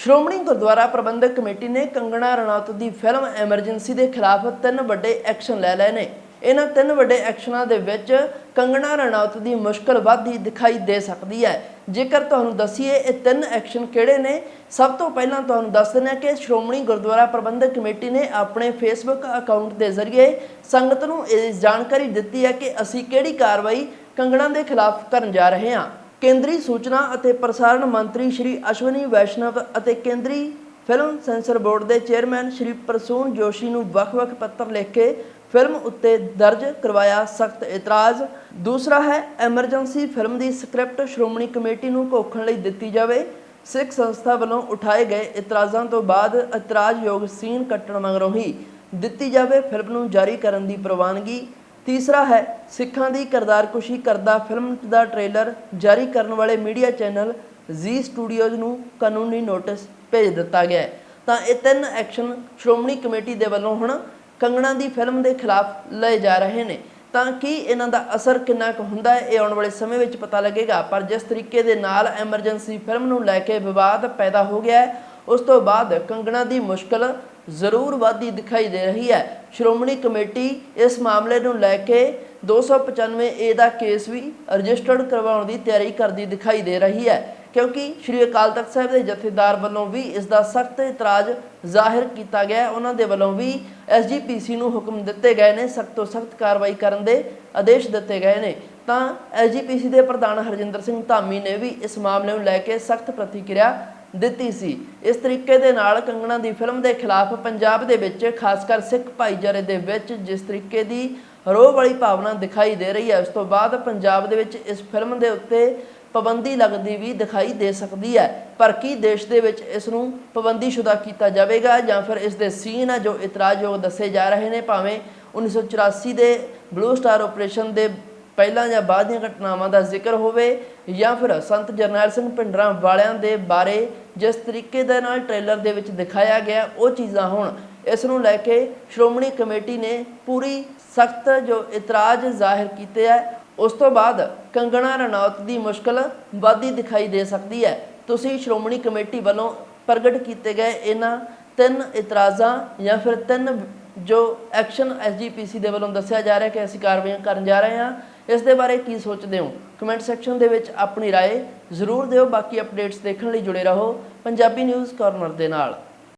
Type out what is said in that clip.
Shiromani Gurdwara Prabandhak committee ਨੇ ਕੰਗਣਾ ਰਣੌਤ ਦੀ film Emergency ਦੇ ਖਿਲਾਫ ਤਿੰਨ ਵੱਡੇ ਐਕਸ਼ਨ ਲੈ ਲਏ ਨੇ। ਇਹਨਾਂ ਤਿੰਨ ਵੱਡੇ ਐਕਸ਼ਨਾਂ ਦੇ ਵਿੱਚ ਕੰਗਣਾ ਰਣੌਤ ਦੀ ਮੁਸ਼ਕਲ ਵੱਧਦੀ ਦਿਖਾਈ ਦੇ ਸਕਦੀ ਹੈ। ਜੇਕਰ ਤੁਹਾਨੂੰ ਦਸੀਏ ਇਹ ਤਿੰਨ ਐਕਸ਼ਨ ਕਿਹੜੇ ਨੇ, ਸਭ ਤੋਂ ਪਹਿਲਾਂ ਤੁਹਾਨੂੰ ਦੱਸ ਦਿੰਦੇ ਹਾਂ ਕਿ ਸ਼੍ਰੋਮਣੀ ਗੁਰਦੁਆਰਾ ਪ੍ਰਬੰਧਕ ਕਮੇਟੀ ਨੇ ਆਪਣੇ ਫੇਸਬੁੱਕ ਅਕਾਊਂਟ ਦੇ ਜ਼ਰੀਏ ਸੰਗਤ ਨੂੰ ਇਹ ਜਾਣਕਾਰੀ ਦਿੱਤੀ ਹੈ ਕਿ ਅਸੀਂ ਕਿਹੜੀ ਕਾਰਵਾਈ ਕੰਗਣਾ ਦੇ ਖਿਲਾਫ ਕਰਨ ਜਾ ਰਹੇ ਹਾਂ। ਕੇਂਦਰੀ ਸੂਚਨਾ ਅਤੇ ਪ੍ਰਸਾਰਣ ਮੰਤਰੀ ਸ਼੍ਰੀ ਅਸ਼ਵਨੀ ਵੈਸ਼ਨਵ ਅਤੇ ਕੇਂਦਰੀ ਫਿਲਮ ਸੈਂਸਰ ਬੋਰਡ ਦੇ ਚੇਅਰਮੈਨ ਸ਼੍ਰੀ ਪ੍ਰਸੂਨ ਜੋਸ਼ੀ ਨੂੰ ਵੱਖ-ਵੱਖ ਪੱਤਰ ਲਿਖ ਕੇ ਫਿਲਮ ਉੱਤੇ ਦਰਜ ਕਰਵਾਇਆ ਸਖਤ ਇਤਰਾਜ਼। ਦੂਸਰਾ ਹੈ, ਐਮਰਜੈਂਸੀ ਫਿਲਮ ਦੀ ਸਕ੍ਰਿਪਟ ਸ਼੍ਰੋਮਣੀ ਕਮੇਟੀ ਨੂੰ ਘੋਖਣ ਲਈ ਦਿੱਤੀ ਜਾਵੇ। ਸਿੱਖ ਸੰਸਥਾ ਵੱਲੋਂ ਉਠਾਏ ਗਏ ਇਤਰਾਜ਼ਾਂ ਤੋਂ ਬਾਅਦ ਇਤਰਾਜ਼ਯੋਗ ਸੀਨ ਕੱਟਣ ਮਗਰੋਂ ਹੀ ਦਿੱਤੀ ਜਾਵੇ ਫਿਲਮ ਨੂੰ ਜਾਰੀ ਕਰਨ ਦੀ ਪ੍ਰਵਾਨਗੀ। ਤੀਸਰਾ ਹੈ, ਸਿੱਖਾਂ ਦੀ ਕਿਰਦਾਰਕੁਸ਼ੀ ਕਰਦਾ ਫਿਲਮ ਦਾ ਟ੍ਰੇਲਰ ਜਾਰੀ ਕਰਨ ਵਾਲੇ ਮੀਡੀਆ ਚੈਨਲ ਜ਼ੀ ਸਟੂਡੀਓਜ਼ ਨੂੰ ਕਾਨੂੰਨੀ ਨੋਟਿਸ ਭੇਜ ਦਿੱਤਾ ਗਿਆ ਹੈ। ਤਾਂ ਇਹ ਤਿੰਨ ਐਕਸ਼ਨ ਸ਼੍ਰੋਮਣੀ ਕਮੇਟੀ ਦੇ ਵੱਲੋਂ ਹੁਣ ਕੰਗਣਾ ਦੀ ਫਿਲਮ ਦੇ ਖਿਲਾਫ ਲਏ ਜਾ ਰਹੇ ਨੇ। ਤਾਂ ਕੀ ਇਹਨਾਂ ਦਾ ਅਸਰ ਕਿੰਨਾ ਕੁ ਹੁੰਦਾ ਹੈ, ਇਹ ਆਉਣ ਵਾਲੇ ਸਮੇਂ ਵਿੱਚ ਪਤਾ ਲੱਗੇਗਾ। ਪਰ ਜਿਸ ਤਰੀਕੇ ਦੇ ਨਾਲ ਐਮਰਜੈਂਸੀ ਫਿਲਮ ਨੂੰ ਲੈ ਕੇ ਵਿਵਾਦ ਪੈਦਾ ਹੋ ਗਿਆ ਹੈ, ਉਸ ਤੋਂ ਬਾਅਦ ਕੰਗਣਾ ਦੀ ਮੁਸ਼ਕਲ ਜ਼ਰੂਰ ਵਧਦੀ ਦਿਖਾਈ ਦੇ ਰਹੀ ਹੈ। ਸ਼੍ਰੋਮਣੀ ਕਮੇਟੀ ਇਸ ਮਾਮਲੇ ਨੂੰ ਲੈ ਕੇ 295 ਏ ਦਾ ਕੇਸ ਵੀ ਰਜਿਸਟਰਡ ਕਰਵਾਉਣ ਦੀ ਤਿਆਰੀ ਕਰਦੀ ਦਿਖਾਈ ਦੇ ਰਹੀ ਹੈ, ਕਿਉਂਕਿ ਸ਼੍ਰੀ ਅਕਾਲ ਤਖਤ ਸਾਹਿਬ ਦੇ ਜਥੇਦਾਰ ਵੱਲੋਂ ਵੀ ਇਸ ਦਾ ਸਖਤ ਇਤਰਾਜ਼ ਜ਼ਾਹਿਰ ਕੀਤਾ ਗਿਆ। ਉਹਨਾਂ ਦੇ ਵੱਲੋਂ ਵੀ ਐਸਜੀਪੀਸੀ ਨੂੰ ਹੁਕਮ ਦਿੱਤੇ ਗਏ ਨੇ, ਸਖਤ ਤੋਂ ਸਖਤ ਕਾਰਵਾਈ ਕਰਨ ਦੇ ਆਦੇਸ਼ ਦਿੱਤੇ ਗਏ ਨੇ। ਤਾਂ ਐਸਜੀਪੀਸੀ ਦੇ ਪ੍ਰਧਾਨ ਹਰਜਿੰਦਰ ਸਿੰਘ ਧਾਮੀ ਨੇ ਵੀ ਇਸ ਮਾਮਲੇ ਨੂੰ ਲੈ ਕੇ ਸਖਤ ਪ੍ਰਤੀਕਿਰਿਆ ਦਿੱਤੀ ਸੀ। ਇਸ ਤਰੀਕੇ ਦੇ ਨਾਲ ਕੰਗਣਾ ਦੀ ਫਿਲਮ ਦੇ ਖਿਲਾਫ ਪੰਜਾਬ ਦੇ ਵਿੱਚ, ਖਾਸ ਕਰ ਸਿੱਖ ਭਾਈਚਾਰੇ ਦੇ ਵਿੱਚ, ਜਿਸ ਤਰੀਕੇ ਦੀ ਰੋਹ ਵਾਲੀ ਭਾਵਨਾ ਦਿਖਾਈ ਦੇ ਰਹੀ ਹੈ, ਉਸ ਤੋਂ ਬਾਅਦ ਪੰਜਾਬ ਦੇ ਵਿੱਚ ਇਸ ਫਿਲਮ ਦੇ ਉੱਤੇ ਪਾਬੰਦੀ ਲੱਗਦੀ ਵੀ ਦਿਖਾਈ ਦੇ ਸਕਦੀ ਹੈ। ਪਰ ਕੀ ਦੇਸ਼ ਦੇ ਵਿੱਚ ਇਸ ਨੂੰ ਪਾਬੰਦੀਸ਼ੁਦਾ ਕੀਤਾ ਜਾਵੇਗਾ ਜਾਂ ਫਿਰ ਇਸ ਦੇ ਸੀਨ ਆ ਜੋ ਇਤਰਾਜ਼ਯੋਗ ਦੱਸੇ ਜਾ ਰਹੇ ਨੇ, ਭਾਵੇਂ 1984 ਦੇ ਬਲੂ ਸਟਾਰ ਆਪਰੇਸ਼ਨ ਦੇ ਪਹਿਲਾਂ ਜਾਂ ਬਾਅਦ ਦੀਆਂ ਘਟਨਾਵਾਂ ਦਾ ਜ਼ਿਕਰ ਹੋਵੇ ਜਾਂ ਫਿਰ ਸੰਤ ਜਰਨੈਲ ਸਿੰਘ ਪਿੰਡਰਾਂ ਵਾਲਿਆਂ ਦੇ ਬਾਰੇ ਜਿਸ ਤਰੀਕੇ ਦੇ ਨਾਲ ਟ੍ਰੇਲਰ ਦੇ ਵਿੱਚ ਦਿਖਾਇਆ ਗਿਆ, ਉਹ ਚੀਜ਼ਾਂ ਹੋਣ। ਇਸ ਨੂੰ ਲੈ ਕੇ ਸ਼੍ਰੋਮਣੀ ਕਮੇਟੀ ਨੇ ਪੂਰੀ ਸਖਤ ਜੋ ਇਤਰਾਜ਼ ਜ਼ਾਹਿਰ ਕੀਤੇ ਹੈ ਉਸ ਤੋਂ ਬਾਅਦ ਕੰਗਣਾ ਰਣੌਤ ਦੀ ਮੁਸ਼ਕਲ ਵੱਧਦੀ ਦਿਖਾਈ ਦੇ ਸਕਦੀ ਹੈ। ਤੁਸੀਂ ਸ਼੍ਰੋਮਣੀ ਕਮੇਟੀ ਵੱਲੋਂ ਪ੍ਰਗਟ ਕੀਤੇ ਗਏ ਇਹਨਾਂ ਤਿੰਨ ਇਤਰਾਜ਼ਾਂ ਜਾਂ ਫਿਰ ਤਿੰਨ ਜੋ ਐਕਸ਼ਨ ਐਸਜੀਪੀਸੀ ਦੇ ਵੱਲੋਂ ਦੱਸਿਆ ਜਾ ਰਿਹਾ ਕਿ ਅਸੀਂ ਕਾਰਵਾਈਆਂ ਕਰਨ ਜਾ ਰਹੇ ਹਾਂ ਇਸ ਦੇ ਬਾਰੇ ਕੀ ਸੋਚਦੇ ਹੋ ਕਮੈਂਟ ਸੈਕਸ਼ਨ ਦੇ ਵਿੱਚ ਆਪਣੀ رائے ਜ਼ਰੂਰ ਦਿਓ ਬਾਕੀ ਅਪਡੇਟਸ ਦੇਖਣ ਲਈ ਜੁੜੇ ਰਹੋ ਪੰਜਾਬੀ ਨਿਊਜ਼ ਕਾਰਨਰ ਦੇ ਨਾਲ